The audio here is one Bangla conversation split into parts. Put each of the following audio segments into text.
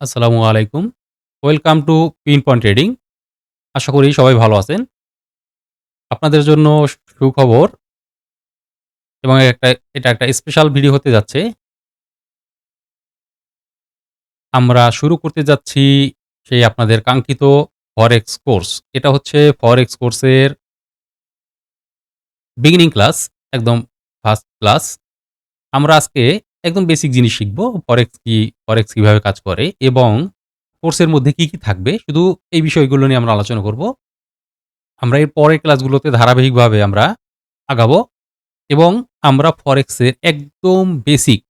আসসালামু আলাইকুম। Welcome to pin point trading. আশা করি সবাই ভালো আছেন। আপনাদের জন্য সুখবর এবং একটা এটা একটা স্পেশাল ভিডিও হতে যাচ্ছে। আমরা শুরু করতে যাচ্ছি সেই আপনাদের কাঙ্ক্ষিত ফরেক্স কোর্স। এটা হচ্ছে ফরেক্স কোর্সের বিগিনিং ক্লাস, একদম ফার্স্ট ক্লাস। আমরা আজকে একদম বেসিক জিনিস শিখব। ফরেক্স কি, ফরেক্স কীভাবে কাজ করে এবং কোর্সের মধ্যে কি, কি থাকবে শুধু এই বিষয়গুলো নিয়ে আমরা আলোচনা করব। আমরা এর পরের ক্লাসগুলোতে ধারাবাহিকভাবে আমরা আগাবো এবং আমরা ফরেক্সের একদম বেসিক,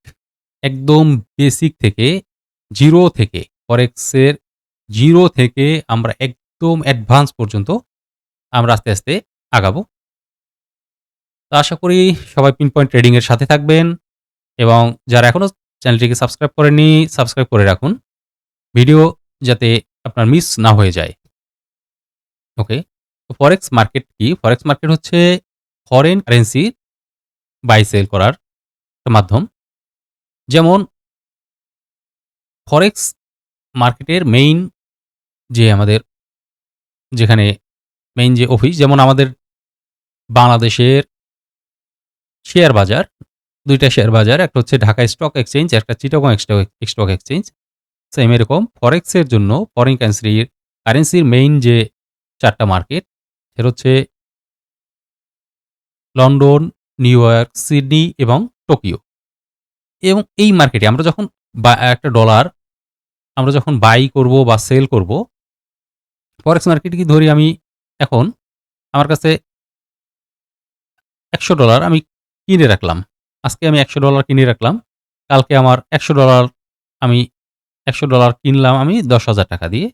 একদম বেসিক থেকে জিরো থেকে ফরেক্সের জিরো থেকে আমরা একদম অ্যাডভান্স পর্যন্ত আমরা আস্তে, আস্তে আগাবো। তো আশা করি সবাই পিন পয়েন্ট ট্রেডিংয়ের সাথে থাকবেন এবং যারা এখনও চ্যানেলটিকে সাবস্ক্রাইব করেনি সাবস্ক্রাইব করে রাখুন। ভিডিও যাতে আপনার মিস না হয়ে যায়। ওকে। তো ফরেক্স মার্কেট কি? ফরেক্স মার্কেট হচ্ছে ফরেন কারেন্সি বাই সেল করার মাধ্যম। যেমন ফরেক্স মার্কেটের মেইন যে আমাদের যেখানে মেইন যে অফিস যেমন আমাদের বাংলাদেশের শেয়ার বাজার, ২ টা শেয়ার বাজার। একটা হচ্ছে ঢাকা স্টক এক্সচেঞ্জ, একটা Chittagong stock stock exchange. Same এরকম ফরেক্সের জন্য ফরেন কারেন্সির কারেন্সির মেইন যে চারটা মার্কেট সেটা হচ্ছে লন্ডন, নিউ ইয়র্ক, সিডনি এবং টোকিও। এবং এই মার্কেটে আমরা যখন একটা ডলার আমরা যখন বাই করব বা সেল করব, ফরেক্স মার্কেটে কি ধরি আমি এখন আমার কাছে $১০০ আমি কিনে রাখলাম। আজকে আমি $১০০ কিনে রাখলাম। কালকে আমার $১০০ আমি $১০০ কিনলাম আমি ৳১০,০০০ দিয়ে।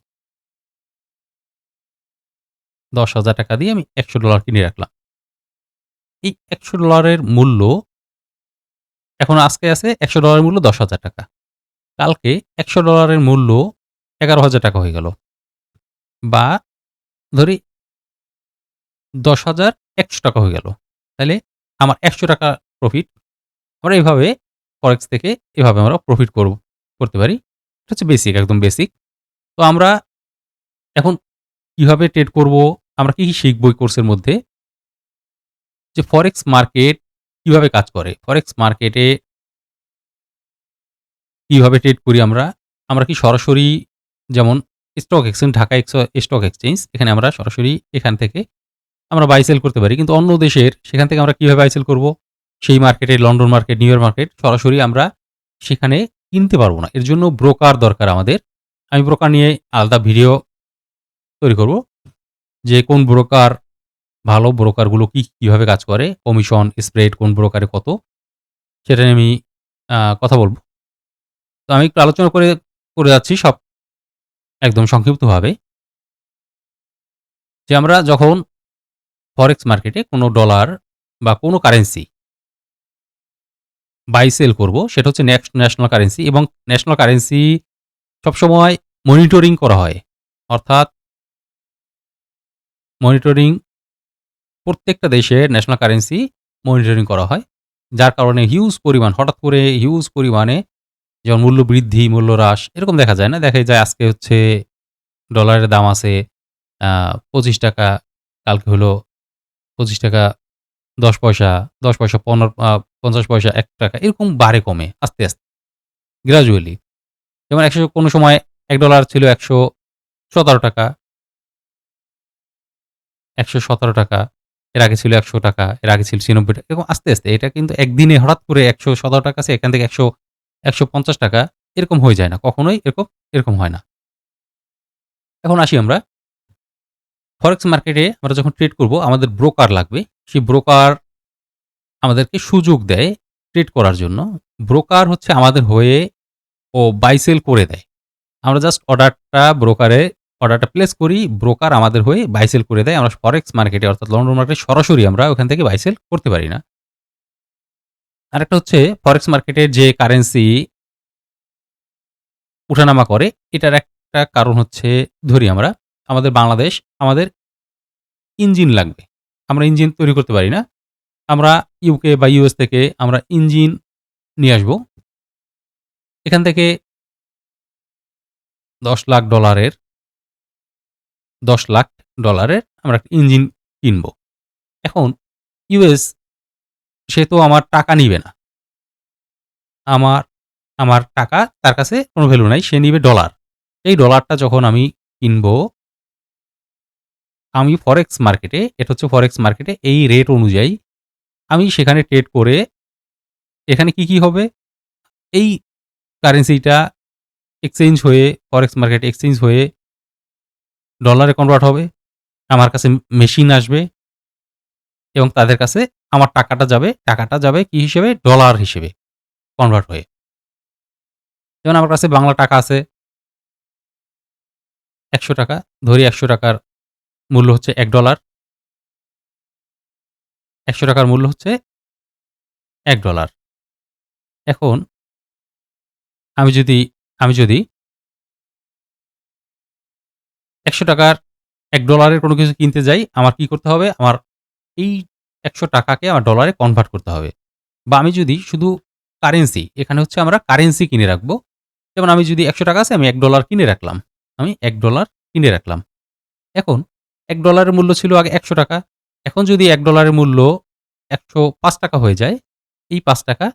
৳১০,০০০ দিয়ে আমি $১০০ কিনে রাখলাম। এই $১০০ এর মূল্য এখন আজকে আছে $১০০ এর মূল্য ৳১০,০০০ কালকে $১০০ এর মূল্য ৳১১,০০০ হয়ে গেল। বা ধরি ৳১০,১০০ হয়ে গেল। তাইলে আমার ৳১০০ প্রফিট। আমরা এভাবে ফরেক্স থেকে এভাবে আমরা প্রফিট করব করতে পারি। এটা হচ্ছে বেসিক, একদম বেসিক। তো আমরা এখন কীভাবে ট্রেড করব, আমরা কি, কি শিখব কোর্সের মধ্যে? যে ফরেক্স মার্কেট কীভাবে কাজ করে? ফরেক্স মার্কেটে কীভাবে ট্রেড করি আমরা? আমরা কি সরাসরি যেমন stock exchange Dhaka stock exchange এখানে আমরা সরাসরি এখান থেকে আমরা বাই সেল করতে পারি। কিন্তু অন্য দেশের সেখান থেকে আমরা কীভাবে বাই সেল করব? সেই মার্কেটে London market, New York market সরাসরি আমরা সেখানে কিনতে পারব না। এর জন্য ব্রোকার দরকার আমাদের। আমি ব্রোকার নিয়ে আলাদা ভিডিও তৈরি করব। যে কোন ব্রোকার ভালো, ব্রোকারগুলো কি কীভাবে কাজ করে, কমিশন, স্প্রেড কোন ব্রোকারে কত সেটা নিয়ে আমি কথা বলব তো আমি একটু আলোচনা করে করে যাচ্ছি সব একদম সংক্ষিপ্তভাবে। যে আমরা যখন ফরেক্স মার্কেটে কোনো ডলার বা কোনো কারেন্সি বাই সেল করব সেটা হচ্ছে নেক্সট ন্যাশনাল কারেন্সি এবং ন্যাশনাল কারেন্সি সবসময় মনিটরিং করা হয়। অর্থাৎ মনিটরিং প্রত্যেকটা দেশের ন্যাশনাল কারেন্সি মনিটরিং করা হয়। যার কারণে হিউজ পরিমাণ হঠাৎ করে হিউজ পরিমাণে যেমন মূল্য বৃদ্ধি, মূল্য হ্রাস এরকম দেখা যায় না? দেখা যায় আজকে হচ্ছে ডলারের দাম আছে পঁচিশ টাকা কালকে হলো ৳২৫ ১০ পয়সা, ১০ পয়সা, পনেরো ৫০ পয়সা, ৳১ এরকম বাড়ে কমে আস্তে, আস্তে গ্র্যাজুয়ালি। যেমন ১০০ কোনো সময় এক ডলার ছিল ৳১১৭ ৳১১৭ এর আগে ছিল ৳১০০ এর আগে ছিল ৳৯৬ এরকম আস্তে, আস্তে এটা কিন্তু একদিনে হঠাৎ করে ৳১১৭ আছে এখান থেকে একশো ৳১৫০ এরকম হয়ে যায় না। কখনোই এরকম এরকম হয় না। এখন আসি আমরা ফরেক্স মার্কেটে আমরা যখন ট্রেড করব আমাদের ব্রোকার লাগবে। সেই ব্রোকার আমাদেরকে সুযোগ দেয় ট্রেড করার জন্য। ব্রোকার হচ্ছে আমাদের হয়ে ও বাইসেল করে দেয়। আমরা জাস্ট অর্ডারটা ব্রোকারে অর্ডারটা প্লেস করি, ব্রোকার আমাদের হয়ে বাইসেল করে দেয়। আমরা ফরেক্স মার্কেটে অর্থাৎ লন্ডন মার্কেটে সরাসরি আমরা ওখান থেকে বাইসেল করতে পারি না। আরেকটা হচ্ছে ফরেক্স মার্কেটের যে কারেন্সি উঠানামা করে এটার একটা কারণ হচ্ছে ধরি আমরা আমাদের বাংলাদেশ আমাদের ইঞ্জিন লাগবে। আমরা ইঞ্জিন তৈরি করতে পারি না। আমরা ইউকে বা ইউএস থেকে আমরা ইঞ্জিন নিয়ে আসব। এখান থেকে দশ লাখ ডলারের দশ লাখ ডলারের আমরা একটা ইঞ্জিন কিনব। এখন ইউএস সে তো আমার টাকা নিবে না। আমার আমার টাকা তার কাছে কোনো ভ্যালু নাই, সে নিবে ডলার এই ডলারটা যখন আমি কিনবো, আমি ফরেক্স মার্কেটে এটা হচ্ছে ফরেক্স মার্কেটে এই রেট অনুযায়ী আমি সেখানে ট্রেড করে এখানে কি কি হবে? এই কারেন্সিটা এক্সচেঞ্জ হয়ে ফরেক্স মার্কেট এক্সচেঞ্জ হয়ে ডলারে কনভার্ট হবে, আমার কাছে মেশিন আসবে এবং তাদের কাছে আমার টাকাটা যাবে টাকাটা যাবে কি হিসেবে? ডলার হিসেবে কনভার্ট হয়ে। যেমন আমার কাছে বাংলা টাকা আছে, একশো টাকা, ধরি একশো টাকার মূল্য হচ্ছে এক ডলার একশো টাকার মূল্য হচ্ছে এক ডলার। এখন আমি যদি আমি যদি একশো টাকার এক ডলারের কোনো কিছু কিনতে যাই, আমার কি করতে হবে? আমার এই একশো টাকাকে আমার ডলারে কনভার্ট করতে হবে। বা আমি যদি শুধু কারেন্সি এখানে হচ্ছে আমরা কারেন্সি কিনে রাখব। যেমন আমি যদি একশো টাকা আছে, আমি এক ডলার কিনে রাখলাম। আমি এক ডলার কিনে রাখলাম। এখন এক ডলারের মূল্য ছিল আগে একশো টাকা। এখন যদি এক ডলারের মূল্য একশো পাঁচ টাকা হয়ে যায়, এই পাঁচ টাকা,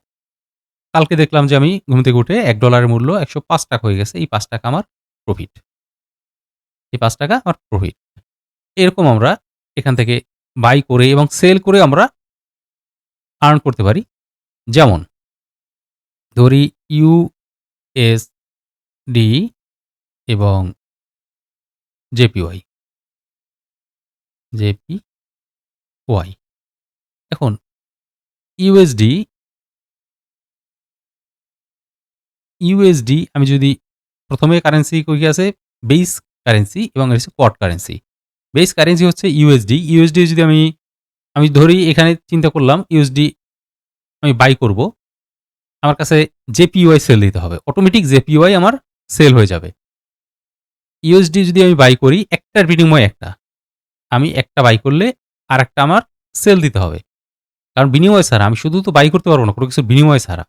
কালকে দেখলাম যে আমি ঘুম থেকে উঠে এক ডলারের মূল্য একশো পাঁচ টাকা হয়ে গেছে, এই পাঁচ টাকা আমার প্রফিট এই পাঁচ টাকা আমার প্রফিট এরকম আমরা এখান থেকে বাই করে এবং সেল করে আমরা আর্ন করতে পারি। যেমন, ধরি ইউএস ডি এবং জেপিওয়াই জেপি ওয়াই এখন ইউএসডি ইউএসডি আমি যদি প্রথমে কারেন্সি কি আছে? বেস কারেন্সি এবং হচ্ছে কোয়াড কারেন্সি বেস কারেন্সি হচ্ছে ইউএসডি ইউএসডি যদি আমি আমি ধরি, এখানে চিন্তা করলাম ইউএসডি আমি বাই করব। আমার কাছে জেপিওয়াই সেল দিতে হবে। অটোমেটিক জেপিওয়াই আমার সেল হয়ে যাবে। ইউএসডি যদি আমি বাই করি, একটার বিনিময়ে একটা। আমি একটা বাই করলে আর একটা আমার সেল দিতে হবে। কারণ বিনিময় ছাড়া আমি শুধু তো বাই করতে পারব না, কোনো কিছু বিনিময় ছাড়া।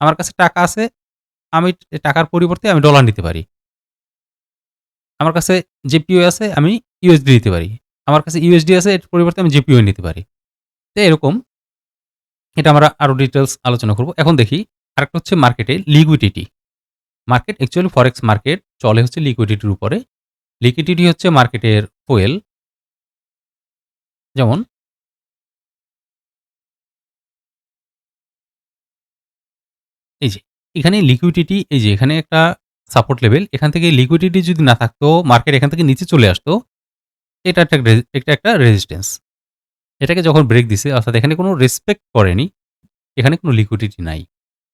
আমার কাছে টাকা আছে, আমি টাকার পরিবর্তে আমি ডলার নিতে পারি। আমার কাছে জেপিও আছে, আমি ইউএসডি নিতে পারি। আমার কাছে ইউএসডি আছে, এর পরিবর্তে আমি জেপিও নিতে পারি। তো এরকম, এটা আমরা আরও ডিটেলস আলোচনা করব। এখন দেখি, আরেকটা হচ্ছে মার্কেটে liquidity market actually forex market চলে হচ্ছে লিকুইডিটির উপরে। লিকুইডিটি হচ্ছে মার্কেটের ফুয়েল যেমন এই যে, এখানে লিকুইডিটি এই যে, এখানে একটা সাপোর্ট লেভেল এখান থেকে লিকুইডিটি যদি না থাকতো মার্কেট এখান থেকে নিচে চলে আসতো, এটা একটা এটা একটা রেজিস্ট্যান্স এটাকে যখন ব্রেক দিছে, অর্থাৎ এখানে কোনো রেসপেক্ট করেনি, এখানে কোনো লিকুইডিটি নাই।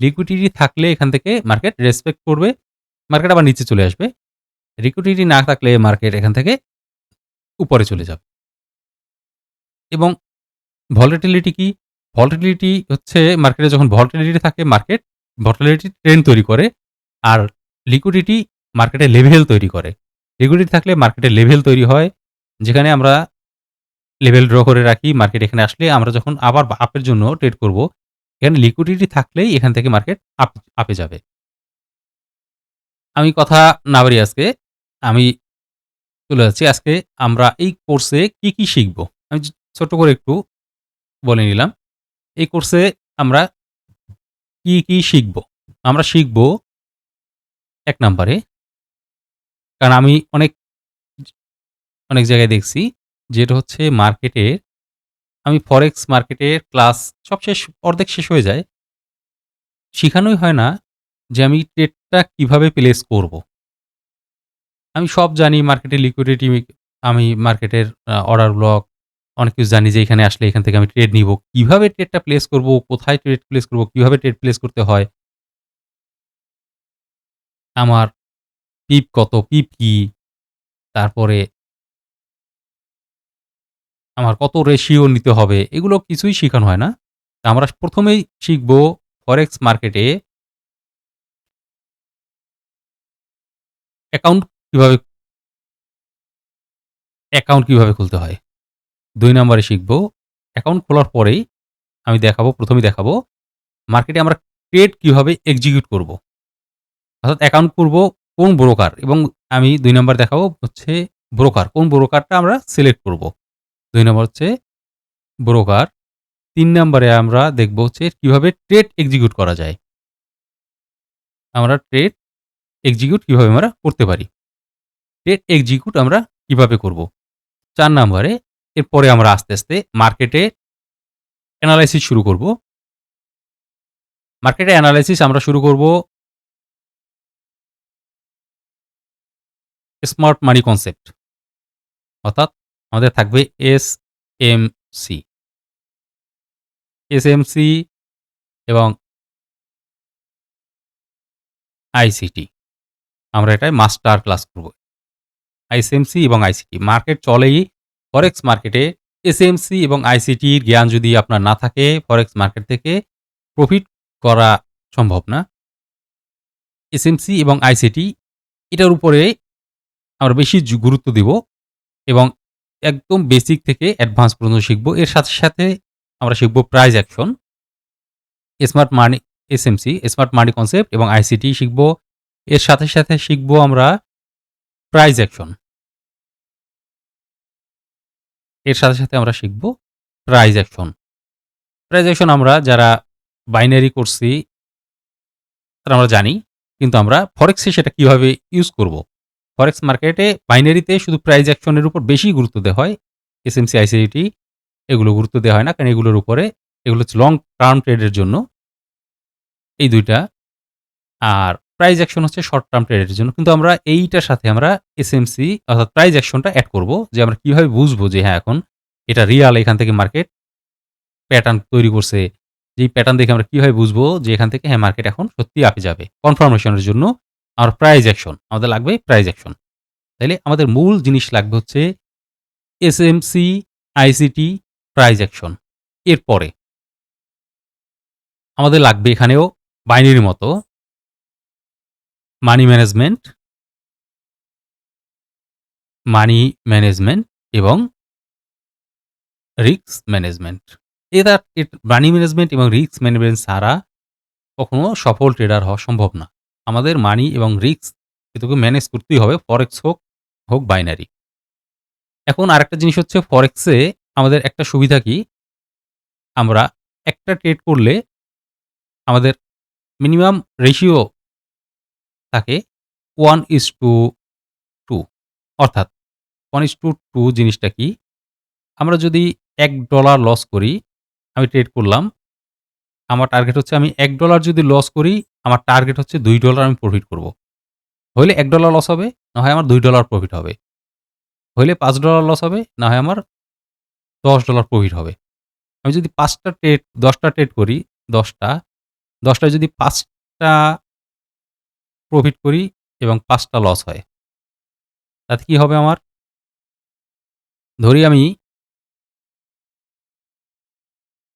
লিকুইডিটি থাকলে এখান থেকে মার্কেট রেসপেক্ট করবে মার্কেট আবার নিচে চলে আসবে। লিকুইডিটি না থাকলে মার্কেট এখান থেকে উপরে চলে যাবে। এবং ভলিটিলিটি কি? ভলিটিলিটি হচ্ছে মার্কেটে যখন ভলিটিলিটি থাকে মার্কেট ভলিটিলিটি ট্রেন্ড তৈরি করে আর লিকুইডিটি মার্কেটে লেভেল তৈরি করে। লিকুইডিটি থাকলে মার্কেটে লেভেল তৈরি হয়, যেখানে আমরা লেভেল ড্র করে রাখি মার্কেট এখানে আসলে আমরা যখন আবার আপের জন্য ট্রেড করব, এখানে লিকুইডিটি থাকলেই এখান থেকে মার্কেট আপ আপে যাবে। আমি কথা না বাড়ি আজকে আমি চলে যাচ্ছি। আজকে আমরা এই কোর্সে কি কি শিখব? আমি ছোট্ট করে একটু বলে নিলাম। এই কোর্সে আমরা কি কি শিখব? আমরা শিখব এক নম্বরে, কারণ আমি অনেক অনেক জায়গায় দেখছি যেটা হচ্ছে মার্কেটে আমি ফরেক্স মার্কেটের ক্লাস সব শেষ, অর্ধেক শেষ হয়ে যায়। শেখানোই হয় না যে আমি ট্রেডটা কীভাবে প্লেস করব। আমি সব জানি মার্কেটের লিকুইডিটি আমি মার্কেটের অর্ডার ব্লক অনেক কিছু জানি যে এখানে আসলে এখান থেকে আমি ট্রেড নিব। কীভাবে ট্রেডটা প্লেস করব? কোথায় ট্রেড প্লেস করব? কীভাবে ট্রেড প্লেস করতে হয়? আমার পিপ কত? পিপ কি? তারপরে আমার কত রেশিও নিতে হবে? এগুলো কিছুই শেখানো হয় না। আমরা প্রথমেই শিখব ফরেক্স মার্কেটে অ্যাকাউন্ট কীভাবে অ্যাকাউন্ট কীভাবে খুলতে হয়। দুই নম্বরে শিখব অ্যাকাউন্ট খোলার পরেই আমি দেখাবো, প্রথমেই দেখাবো মার্কেটে আমরা ট্রেড কীভাবে এক্সিকিউট করব অর্থাৎ অ্যাকাউন্ট করব কোন ব্রোকার এবং আমি ২ নাম্বার দেখাবো হচ্ছে ব্রোকার। কোন ব্রোকারটা আমরা সিলেক্ট করব। ২ নাম্বার হচ্ছে ব্রোকার। তিন নাম্বারে আমরা দেখব হচ্ছে কীভাবে ট্রেড এক্সিকিউট করা যায়। আমরা ট্রেড এক্সিকিউট কীভাবে আমরা করতে পারি। ট্রেড এক্সিকিউট আমরা কীভাবে করব। ৪ নাম্বারে এরপরে আমরা আস্তে, আস্তে মার্কেটে অ্যানালাইসিস শুরু করব। মার্কেটে অ্যানালাইসিস আমরা শুরু করব স্মার্ট মানি কনসেপ্ট। অর্থাৎ আমাদের থাকবে S M C S M C এবং আইসিটি। আমরা এটাই মাস্টার ক্লাস করব। আইসিএমসি এবং আইসিটি। মার্কেট চলেই ফরেক্স মার্কেটে এসএমসি এবং আইসিটির জ্ঞান যদি আপনার না থাকে ফরেক্স মার্কেট থেকে প্রফিট করা সম্ভব না। এসএমসি এবং আইসিটি এটার উপরে আমরা বেশি গুরুত্ব দিব এবং একদম বেসিক থেকে অ্যাডভান্স পর্যন্ত শিখব। এর সাথে, সাথে আমরা শিখব price action. Smart money SMC smart money concept এবং আইসিটি শিখব। এর সাথে, সাথে শিখব আমরা প্রাইজ অ্যাকশন। এর সাথে, সাথে আমরা শিখব প্রাইস অ্যাকশন। প্রাইস অ্যাকশন আমরা যারা বাইনারি করছি তারা আমরা জানি। কিন্তু আমরা ফরেক্সে সেটা কীভাবে ইউজ করব। ফরেক্স মার্কেটে বাইনারিতে শুধু প্রাইস অ্যাকশনের উপর বেশি গুরুত্ব দেওয়া হয়। এস এসএমসি, আইসিটি এগুলো গুরুত্ব দেওয়া হয় না। কারণ এগুলোর উপরে এগুলো হচ্ছে লং টার্ম ট্রেডের জন্য। এই দুইটা আর প্রাইস অ্যাকশন হচ্ছে শর্ট টার্ম ট্রেডের জন্য। কিন্তু আমরা এইটার সাথে আমরা এসএমসি অর্থাৎ প্রাইজ অ্যাকশনটা অ্যাড করব যে আমরা কীভাবে বুঝব যে হ্যাঁ, এখন এটা রিয়াল এখান থেকে মার্কেট প্যাটার্ন তৈরি করছে। যেই প্যাটার্ন দেখে আমরা কীভাবে বুঝব যে এখান থেকে হ্যাঁ, মার্কেট এখন সত্যি আপে যাবে। কনফার্মেশন এর জন্য আর প্রাইজ অ্যাকশন আমাদের লাগবে প্রাইজ অ্যাকশন। তাইলে আমাদের মূল জিনিস লাগবে হচ্ছে S SMC, ICT, price action. এরপরে আমাদের লাগবে এখানেও বাইনারির মতো মানি ম্যানেজমেন্ট মানি ম্যানেজমেন্ট এবং রিস্ক ম্যানেজমেন্ট। এরা মানি ম্যানেজমেন্ট এবং রিস্ক ম্যানেজমেন্ট ছাড়া কখনো সফল ট্রেডার হওয়া সম্ভব না। আমাদের মানি এবং রিস্ক এটুকু ম্যানেজ করতেই হবে ফরেক্স হোক, হোক বাইনারি। এখন আরেকটা জিনিস হচ্ছে ফরেক্সে আমাদের একটা সুবিধা কি? আমরা একটা ট্রেড করলে আমাদের মিনিমাম রেশিও থাকে 1:2 অর্থাৎ 1:2 জিনিসটা কি? আমরা যদি এক ডলার লস করি, আমি ট্রেড করলাম। আমার টার্গেট হচ্ছে আমি এক ডলার যদি লস করি, আমার টার্গেট হচ্ছে দুই ডলার আমি প্রফিট করব। হইলে এক ডলার লস হবে, না হয় আমার দুই ডলার প্রফিট হবে। হইলে পাঁচ ডলার লস হবে, না হয় আমার $10 প্রফিট হবে। আমি যদি পাঁচটা ট্রেড দশটা ট্রেড করি, ১০ টা, ১০ টায় যদি ৫ টা প্রফিট করি এবং ৫ টা লস হয়। তাতে কি হবে আমার? ধরি আমি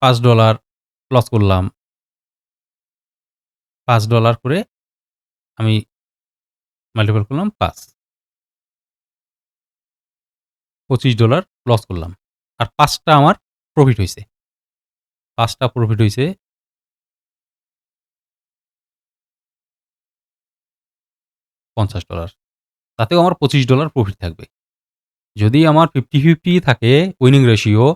$৫ লস করলাম। $৫ করে আমি মাল্টিপল করলাম ৫। $25 লস করলাম। আর ৫ টা আমার প্রফিট হইছে। ৫ টা প্রফিট হইছে $৫০ তাতেও আমার $25 প্রফিট থাকবে। যদি আমার 50-50 থাকে উইনিং রেশিও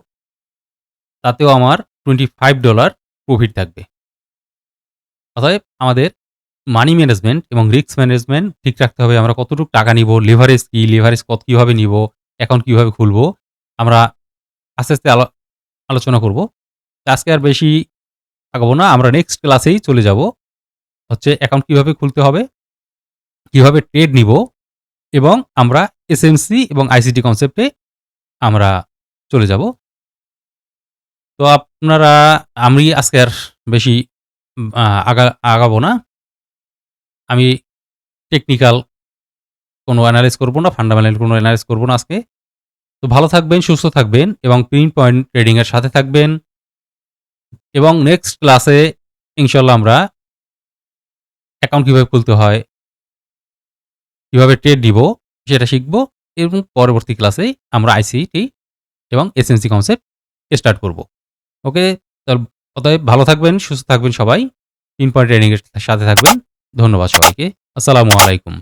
তাতেও আমার $25 প্রফিট থাকবে। অতএব আমাদের মানি ম্যানেজমেন্ট এবং রিস্ক ম্যানেজমেন্ট ঠিক রাখতে হবে। আমরা কতটুকু টাকা নিবো, লেভারেজ কী লেভারেজ কত কীভাবে নিব অ্যাকাউন্ট কীভাবে খুলবো, আমরা আস্তে, আস্তে আলো আলোচনা করব। আজকে আর বেশি আগাবো না। আমরা নেক্সট ক্লাসেই চলে যাব। হচ্ছে অ্যাকাউন্ট কীভাবে খুলতে হবে, কীভাবে ট্রেড নিবো এবং আমরা এসএমসি এবং আইসিটি কনসেপ্টে আমরা চলে যাব। তো আপনারা আমি আজকে আর বেশি আগা আগাবো না। আমি টেকনিক্যাল কোনো এনালাইজ করব না, ফান্ডামেন্টাল কোনো এনালাইজ করব না আজকে। তো ভালো থাকবেন, সুস্থ থাকবেন এবং পিন পয়েন্ট ট্রেডিং এর সাথে থাকবেন। এবং নেক্সট ক্লাসে ইনশাআল্লাহ আমরা অ্যাকাউন্ট কীভাবে খুলতে হয় কীভাবে ট্রেড দিব সেটা শিখব এবং পরবর্তী ক্লাসে আমরা আইসিটি এবং এসএনসি কনসেপ্ট স্টার্ট করব। ওকে? তাহলে অতএব ভালো থাকবেন, সুস্থ থাকবেন সবাই। পয়েন্ট ট্রেনিংয়ের সাথে থাকবেন। ধন্যবাদ সবাইকে। আসসালামু আলাইকুম।